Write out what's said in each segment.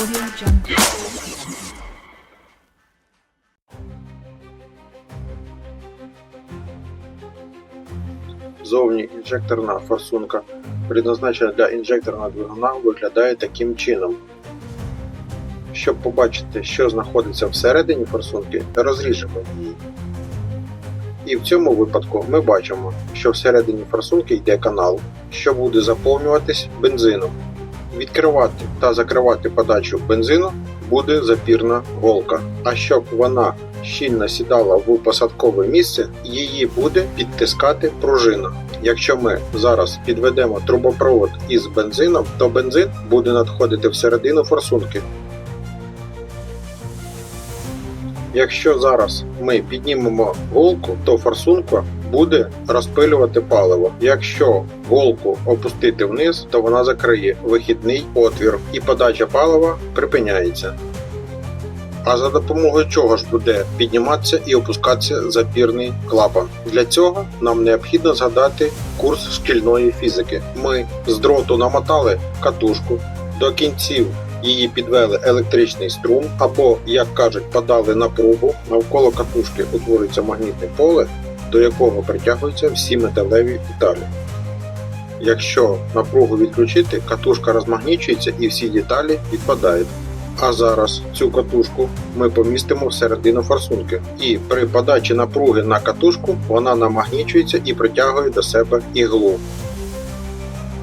jungle. Зовні інжекторна форсунка, предназначена для інжекторного двигуна, виглядає таким чином. Щоб побачити, що знаходиться всередині форсунки, розріжемо її. І в цьому випадку ми бачимо, що всередині форсунки йде канал, що буде заповнюватись бензином. Відкривати та закривати подачу бензину буде запірна голка. А щоб вона щільно сідала в посадкове місце, її буде підтискати пружина. Якщо ми зараз підведемо трубопровод із бензином, то бензин буде надходити всередину форсунки. Якщо зараз ми піднімемо голку, то форсунка буде розпилювати паливо. Якщо голку опустити вниз, то вона закриє вихідний отвір і подача палива припиняється. А за допомогою чого ж буде підніматися і опускатися запірний клапан? Для цього нам необхідно згадати курс шкільної фізики. Ми з дроту намотали катушку до кінців. Її підвели електричний струм, або, як кажуть, подали напругу. Навколо катушки утворюється магнітне поле, до якого притягуються всі металеві деталі. Якщо напругу відключити, катушка розмагнічується і всі деталі відпадають. А зараз цю катушку ми помістимо всередину форсунки. І при подачі напруги на катушку вона намагнічується і притягує до себе іглу.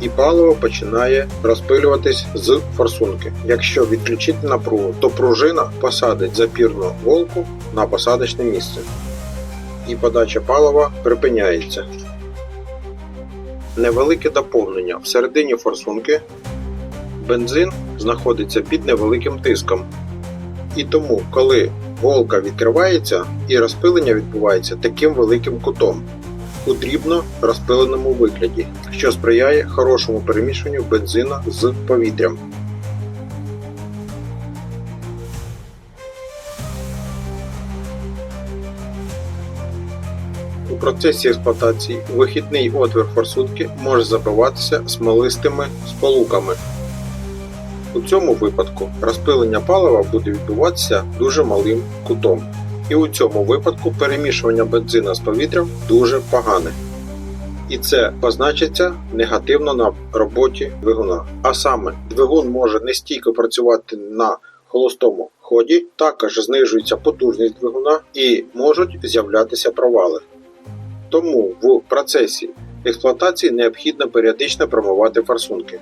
І паливо починає розпилюватись з форсунки. Якщо відключити напругу, то пружина посадить запірну голку на посадочне місце. І подача палива припиняється. Невелике доповнення. Всередині форсунки бензин знаходиться під невеликим тиском. І тому, коли голка відкривається і розпилення відбувається таким великим кутом у дрібно розпиленому вигляді, що сприяє хорошому перемішуванню бензина з повітрям. Процесі експлуатації вихідний отвір форсунки може забиватися смолистими сполуками. У цьому випадку розпилення палива буде відбуватися дуже малим кутом. І у цьому випадку перемішування бензина з повітрям дуже погане. І це позначиться негативно на роботі двигуна. А саме, двигун може нестійко працювати на холостому ході, також знижується потужність двигуна і можуть з'являтися провали. Тому в процесі експлуатації необхідно періодично промивати форсунки.